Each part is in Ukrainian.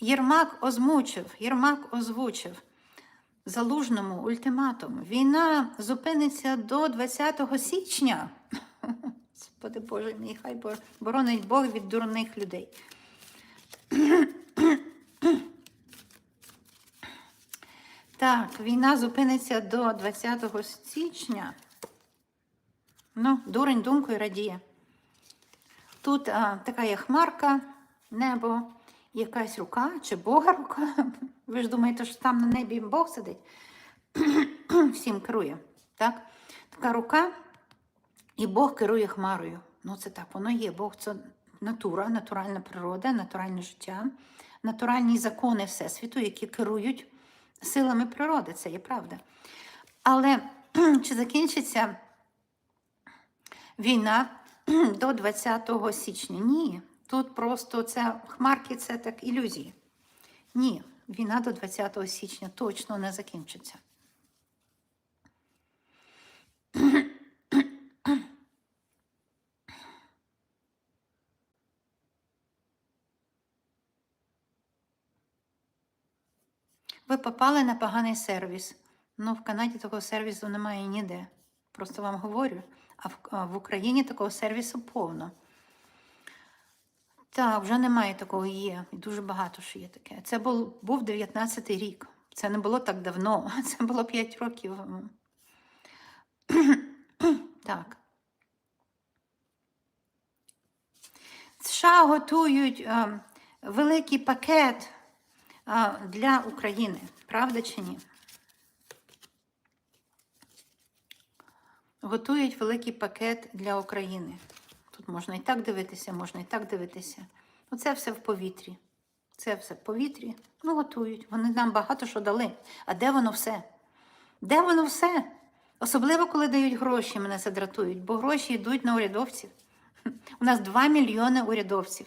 Єрмак озмучив, Єрмак озвучив залужному ультиматум. Війна зупиниться до 20 січня. Господи Боже мій, хай боронить Бог від дурних людей. Так, війна зупиниться до 20 січня. Ну, дурень думкою радіє. Тут а, така є хмарка, небо, якась рука чи Бога рука. Ви ж думаєте, що там на небі Бог сидить? Всім керує. Так? Така рука, і Бог керує хмарою. Ну, це так, воно є. Бог це натура, натуральна природа, натуральне життя, натуральні закони Всесвіту, які керують силами природи. Це є правда. Але чи закінчиться війна до 20 січня? Ні. Тут просто це хмарки, це так ілюзії. Ні, війна до 20 січня точно не закінчиться. Ви попали на поганий сервіс. Ну, в Канаді такого сервісу немає ніде. Просто вам говорю. А в, а в Україні такого сервісу повно. Так, вже немає такого є. І дуже багато що є таке. Це був, був 19-й рік. Це не було так давно. Це було 5 років. Так. США готують е, великий пакет е, для України. Правда чи ні? Готують великий пакет для України. Можна і так дивитися, можна і так дивитися. Ну, це все в повітрі. Це все в повітрі. Ну, готують. Вони нам багато що дали. А де воно все? Де воно все? Особливо, коли дають гроші, мене це дратують, бо гроші йдуть на урядовців. У нас 2 мільйони урядовців.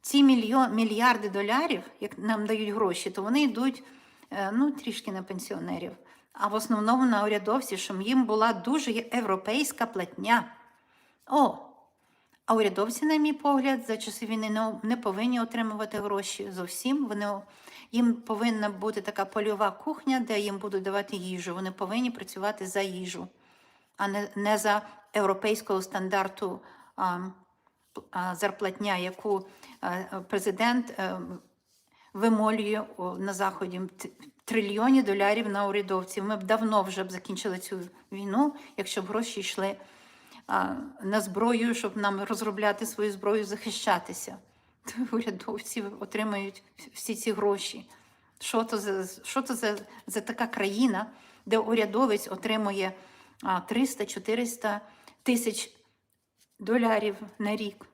Ці мільйон, мільярди долярів, як нам дають гроші, то вони йдуть е, ну, трішки на пенсіонерів, а в основному на урядовців, щоб їм була дуже європейська платня. О, а урядовці, на мій погляд, за часи війни не, повинні отримувати гроші зовсім. Вони, їм повинна бути така польова кухня, де їм будуть давати їжу. Вони повинні працювати за їжу, а не, не за європейського стандарту а, а, зарплатня, яку а, президент а, вимолює на Заході Т- трильйони долярів на урядовців. Ми б давно вже б закінчили цю війну, якщо б гроші йшли на зброю, щоб нам розробляти свою зброю, захищатися. Урядовці отримають всі ці гроші. Що то за, що то за, за така країна, де урядовець отримує 300-400 тисяч долярів на рік,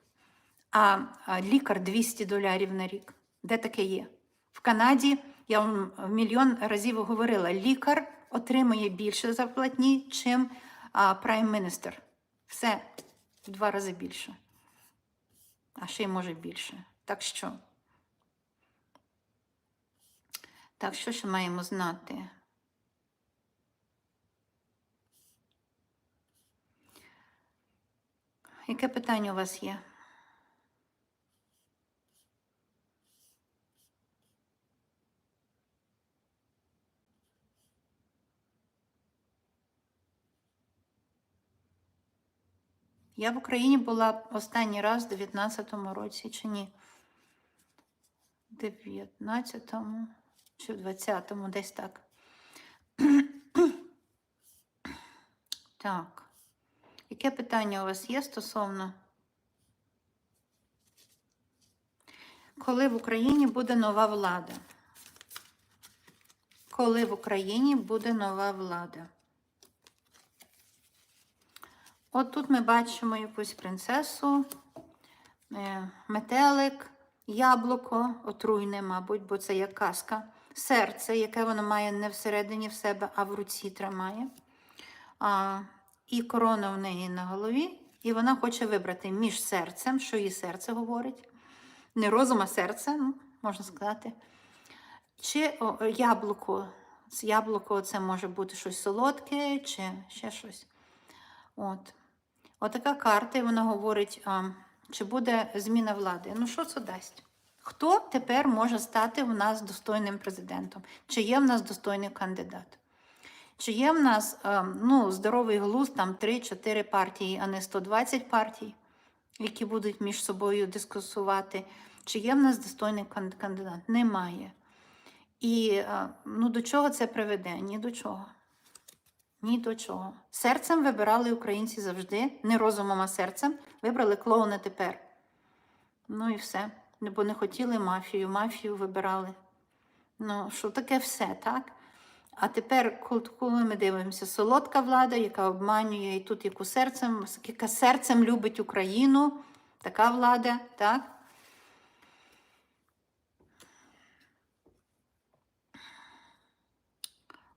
а лікар 200 долярів на рік. Де таке є? В Канаді, я вам мільйон разів говорила, лікар отримує більше зарплатні, чим прайм-міністр. Все в два рази більше. А ще й може більше. Так що. Так, що ще маємо знати? Яке питання у вас є? Я в Україні була останній раз в 19-му році чи ні? 19-му чи в 20-му, десь так. Так. Яке питання у вас є стосовно? Коли в Україні буде нова влада? Коли в Україні буде нова влада? От тут ми бачимо якусь принцесу, е, метелик, яблуко, отруйне, мабуть, бо це як казка. Серце, яке воно має не всередині в себе, а в руці тримає. А, і корона в неї на голові. І вона хоче вибрати між серцем, що її серце говорить. Не розум, а серце, ну, можна сказати. Чи о, яблуко. Яблуко це може бути щось солодке, чи ще щось. От. Отака карта, і вона говорить, а, чи буде зміна влади. Ну, що це дасть? Хто тепер може стати в нас достойним президентом? Чи є в нас достойний кандидат? Чи є в нас ем, ну, здоровий глузд, там 3-4 партії, а не 120 партій, які будуть між собою дискусувати? Чи є в нас достойний кандидат? Немає. І ну, до чого це приведе? Ні до чого. Ні до чого. Серцем вибирали українці завжди, не розумом, а серцем. Вибрали клоуна тепер. Ну і все. Бо не хотіли мафію, мафію вибирали. Ну, що таке все, так? А тепер, коли- ми дивимося, солодка влада, яка обманює і тут яку серцем, яка серцем любить Україну, така влада, так?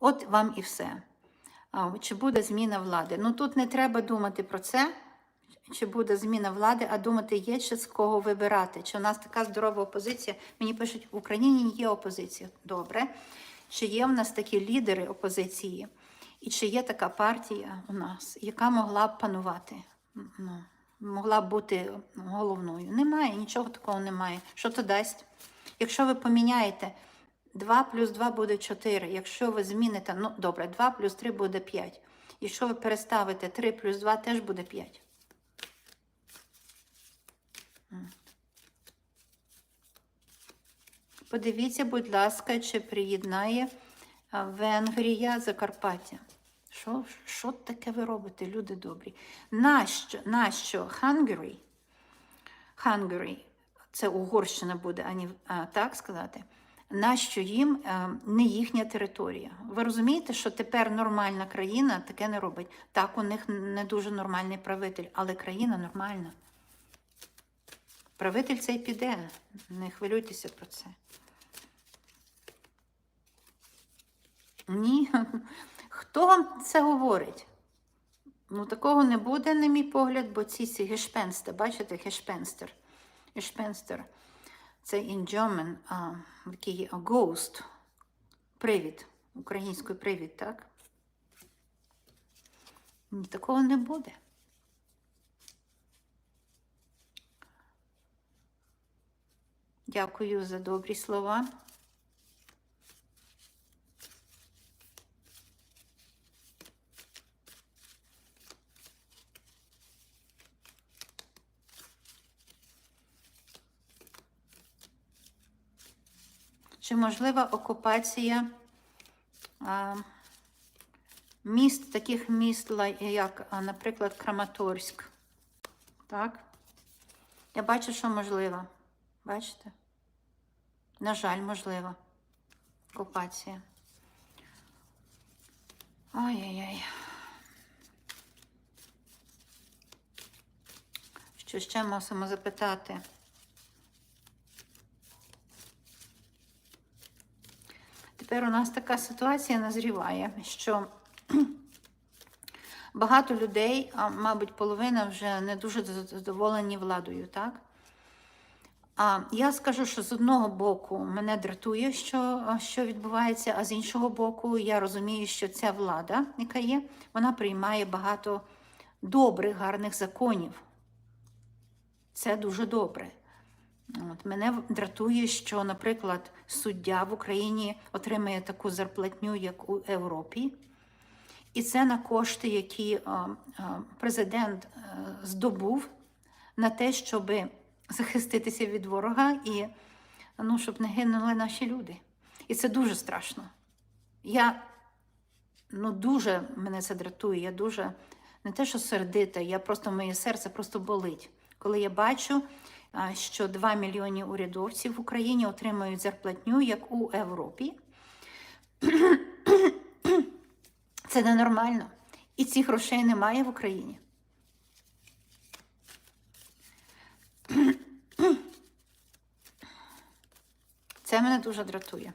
От вам і все. Чи буде зміна влади? Ну тут не треба думати про це, чи буде зміна влади, а думати, є чи з кого вибирати. Чи у нас така здорова опозиція? Мені пишуть, в Україні є опозиція. Добре. Чи є в нас такі лідери опозиції? І чи є така партія у нас, яка могла б панувати? Ну, могла б бути головною? Немає, нічого такого немає. Що то дасть? Якщо ви поміняєте 2 плюс 2 буде 4. Якщо ви зміните, ну добре, 2 плюс 3 буде 5. Якщо ви переставите 3 плюс 2, теж буде 5. Подивіться, будь ласка, чи приєднає Венгрія Закарпаття. Що, що таке ви робите, люди добрі? Нащо, нащо Hungary, Hungary, це Угорщина буде, а не а, так сказати, нащо їм е, не їхня територія? Ви розумієте, що тепер нормальна країна таке не робить. Так, у них не дуже нормальний правитель, але країна нормальна. Правитель цей піде, не хвилюйтеся про це. Ні. Хто вам це говорить? Ну, такого не буде, на мій погляд, бо ці гешпенстер, бачите, гешпенстер. Гешпенстер. Це in German, а, такий ghost. Привід. Українською привід, так? Ні, такого не буде. Дякую за добрі слова. Чи можлива окупація а, міст, таких міст, як, наприклад, Краматорськ? Так? Я бачу, що можливо. Бачите? На жаль, можлива окупація. Ай-яй-яй. Що ще мусимо запитати? Тепер у нас така ситуація назріває, що багато людей, а мабуть, половина вже не дуже задоволені владою, так? А я скажу, що з одного боку мене дратує, що, що відбувається, а з іншого боку, я розумію, що ця влада, яка є, вона приймає багато добрих, гарних законів. Це дуже добре. От, мене дратує, що, наприклад, суддя в Україні отримує таку зарплатню, як у Європі. І це на кошти, які а, а, президент а, здобув на те, щоб захиститися від ворога і ну, щоб не гинули наші люди. І це дуже страшно. Я ну, дуже мене це дратує. Я дуже не те, що сердита, я просто моє серце просто болить. Коли я бачу, що 2 мільйони урядовців в Україні отримують зарплатню, як у Європі. Це ненормально. І цих грошей немає в Україні. Це мене дуже дратує.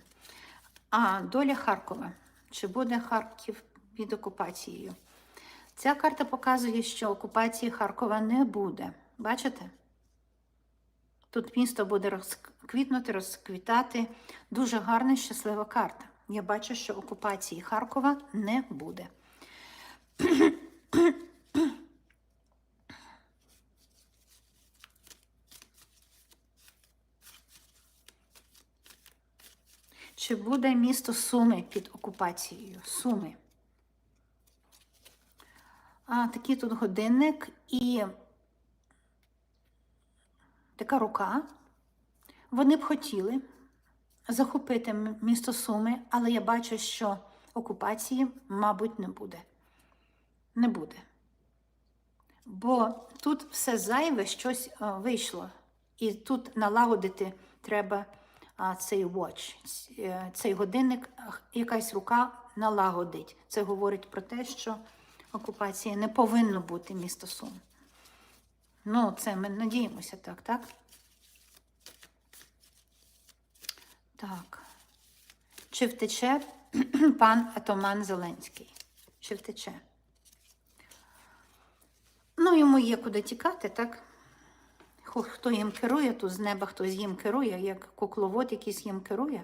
А доля Харкова. Чи буде Харків під окупацією? Ця карта показує, що окупації Харкова не буде. Бачите? Тут місто буде розквітнути, розквітати. Дуже гарна, щаслива карта. Я бачу, що окупації Харкова не буде. Чи буде місто Суми під окупацією? Суми. А, такий тут годинник і така рука. Вони б хотіли захопити місто Суми, але я бачу, що окупації, мабуть, не буде. Не буде. Бо тут все зайве щось а, вийшло. І тут налагодити треба цей watch, е, цей годинник, якась рука налагодить. Це говорить про те, що окупації не повинно бути місто Сум. Ну, це ми надіємося так, так? Так. Чи втече пан Атаман Зеленський? Чи втече? Ну, йому є куди тікати, так? Хто їм керує, тут з неба хтось їм керує, як кукловод якийсь їм керує.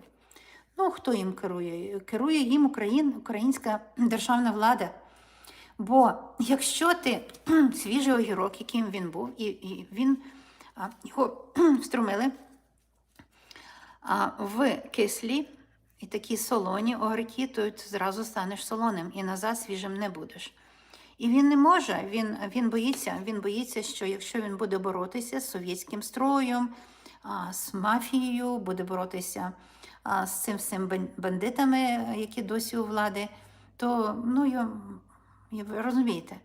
Ну, хто їм керує? Керує їм Україн, українська державна влада. Бо якщо ти свіжий огірок, яким він був, і, і він а, його встромили а, в кислі і такі солоні огірки, то зразу станеш солоним і назад свіжим не будеш. І він не може, він, він боїться, він боїться, що якщо він буде боротися з совєтським строєм, а, з мафією, буде боротися а, з цим всім бандитами, які досі у влади, то ну, ви розумієте,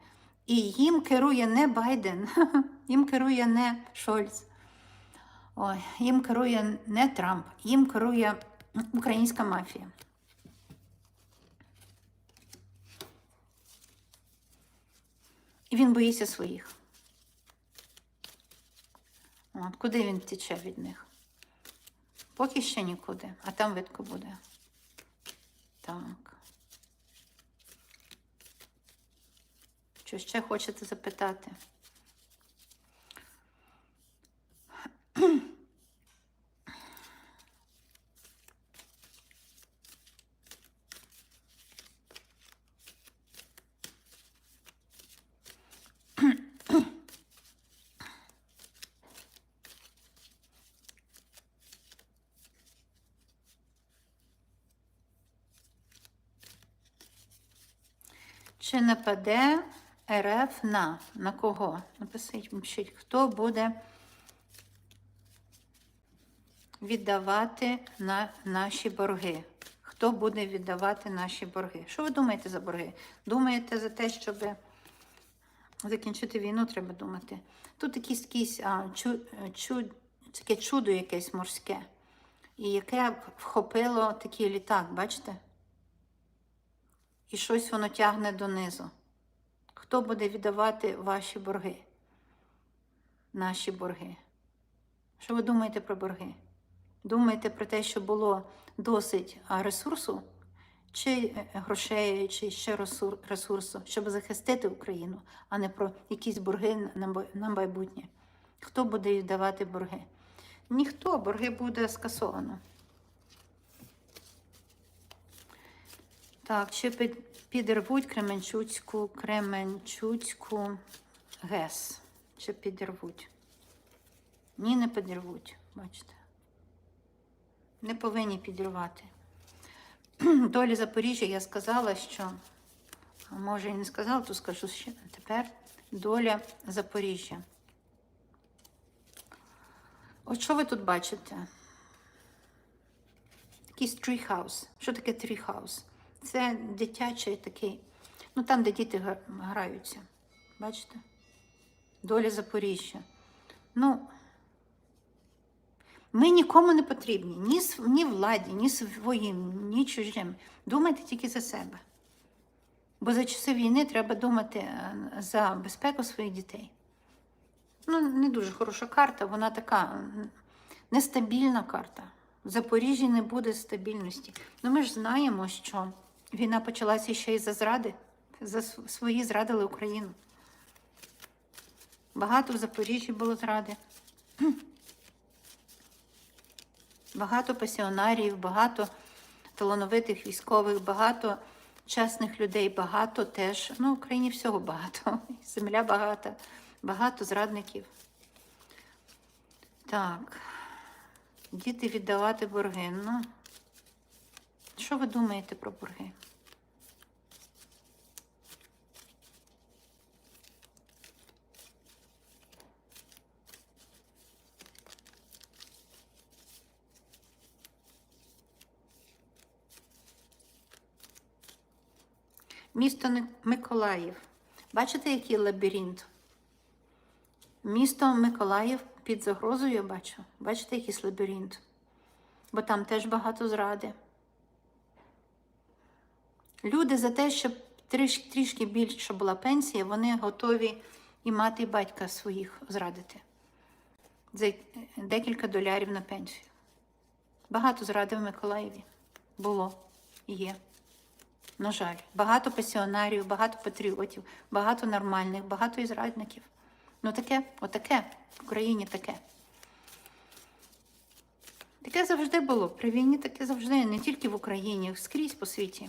і їм керує не Байден, їм керує не Шольц, Ой, їм керує не Трамп, їм керує українська мафія. І він боїться своїх. От, куди він втече від них? Поки ще нікуди, а там видко буде. Так. Що ще хочете запитати? Чи нападе РФ на? На кого? Напишіть, хто буде віддавати на наші борги? Хто буде віддавати наші борги? Що ви думаєте за борги? Думаєте за те, щоб закінчити війну, треба думати. Тут якийсь, якийсь а, чу, чу, таке чудо якесь морське, і яке вхопило такий літак, бачите? і щось воно тягне донизу. Хто буде віддавати ваші борги? Наші борги? Що ви думаєте про борги? Думаєте про те, що було досить ресурсу, чи е, грошей, чи ще ресур- ресурсу, щоб захистити Україну, а не про якісь борги на майбутнє? Хто буде віддавати борги? Ніхто, борги буде скасовано. Так, чи під, підірвуть Кременчуцьку, Кременчуцьку ГЕС? Чи підірвуть? Ні, не підірвуть, бачите. Не повинні підірвати. Долі Запоріжжя я сказала, що, може і не сказала, то скажу ще тепер. Доля Запоріжжя. От що ви тут бачите? Якийсь тріхаус. Що таке тріхаус? Це дитячий такий, ну там, де діти граються. Бачите? Доля Запоріжжя. Ну, ми нікому не потрібні, ні, ні владі, ні своїм, ні чужим. Думайте тільки за себе. Бо за часи війни треба думати е, за безпеку своїх дітей. Ну, не дуже хороша карта, вона така нестабільна карта. В Запоріжжі не буде стабільності. Ну ми ж знаємо, що війна почалася ще й за зради. За свої зрадили Україну. Багато в Запоріжжі було зради. Багато пасіонарів, багато талановитих військових, багато чесних людей, багато теж. Ну, в Україні всього багато. Земля багата, багато зрадників. Так. Діти віддавати борги. Ну, Що ви думаєте про борги? Місто Миколаїв. Бачите, який лабіринт? Місто Миколаїв під загрозою бачу. Бачите, якийсь лабіринт? Бо там теж багато зради. Люди за те, щоб тріш, трішки більше була пенсія, вони готові і мати і батька своїх зрадити. За декілька долярів на пенсію. Багато зради в Миколаєві було і є. На жаль, багато пасіонарів, багато патріотів, багато нормальних, багато і зрадників. Ну таке, отаке, в Україні таке. Таке завжди було. При війні таке завжди, не тільки в Україні, скрізь по світі.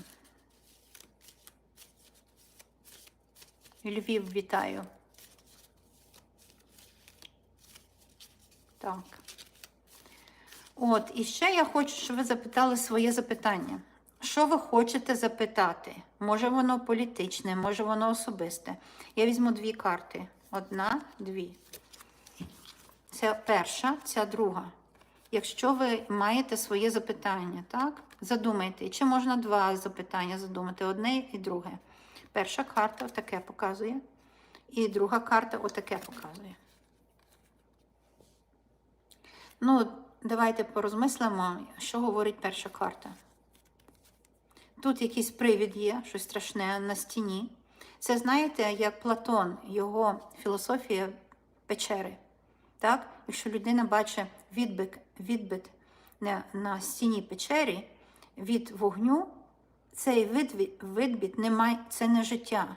Львів вітаю. Так. От, і ще я хочу, щоб ви запитали своє запитання. Що ви хочете запитати? Може воно політичне, може воно особисте. Я візьму дві карти. Одна, дві. Це перша, ця друга. Якщо ви маєте своє запитання, так? Задумайте. Чи можна два запитання задумати? Одне і друге. Перша карта отаке показує. І друга карта отаке показує. Ну, давайте порозмислимо, що говорить перша карта. Тут якийсь привід є, щось страшне на стіні. Це знаєте, як Платон, його філософія печери. Так? Якщо людина бачить відбит, відбит на, стіні печері від вогню, цей відбит, відбит не має, це не життя,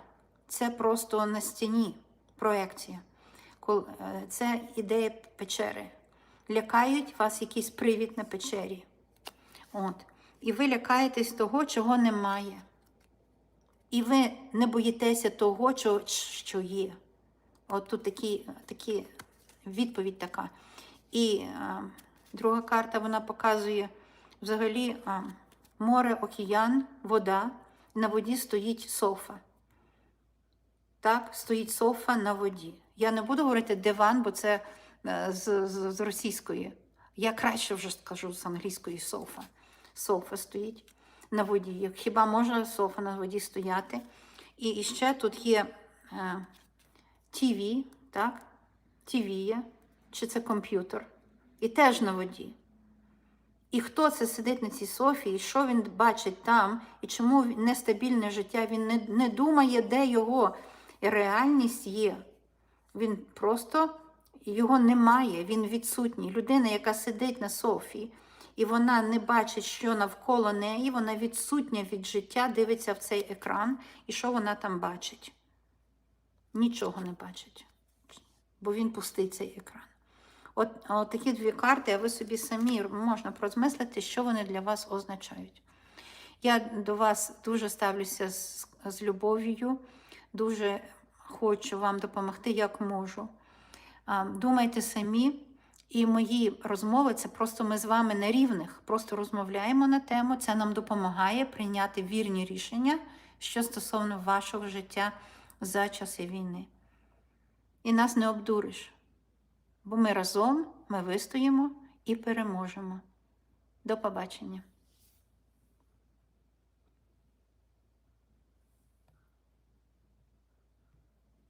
це просто на стіні проекція. Е, Це ідея печери. Лякають вас якийсь привід на печері. От. І ви лякаєтесь того, чого немає. І ви не боїтеся того, що, є. От тут такі, такі відповідь така. І а, друга карта вона показує взагалі а, море, океан, вода. На воді стоїть софа. Так, стоїть софа на воді. Я не буду говорити диван, бо це е, з, з, з російської. Я краще вже скажу з англійської софа. Софа стоїть на воді. Хіба може софа на воді стояти? І, ще тут є е, так? ТВ є, чи це комп'ютер. І теж на воді. І хто це сидить на цій софі, і що він бачить там, і чому нестабільне життя, він не, не думає, де його реальність є. Він просто його немає, він відсутній. Людина, яка сидить на софі, і вона не бачить, що навколо неї, вона відсутня від життя, дивиться в цей екран, і що вона там бачить? Нічого не бачить, бо він пустий цей екран. От, от такі дві карти, а ви собі самі можна порозмислити, що вони для вас означають. Я до вас дуже ставлюся з, з любов'ю, дуже хочу вам допомогти, як можу. Думайте самі, і мої розмови це просто ми з вами на рівних, просто розмовляємо на тему. Це нам допомагає прийняти вірні рішення, що стосовно вашого життя за часи війни. І нас не обдуриш, бо ми разом ми вистоїмо і переможемо. До побачення!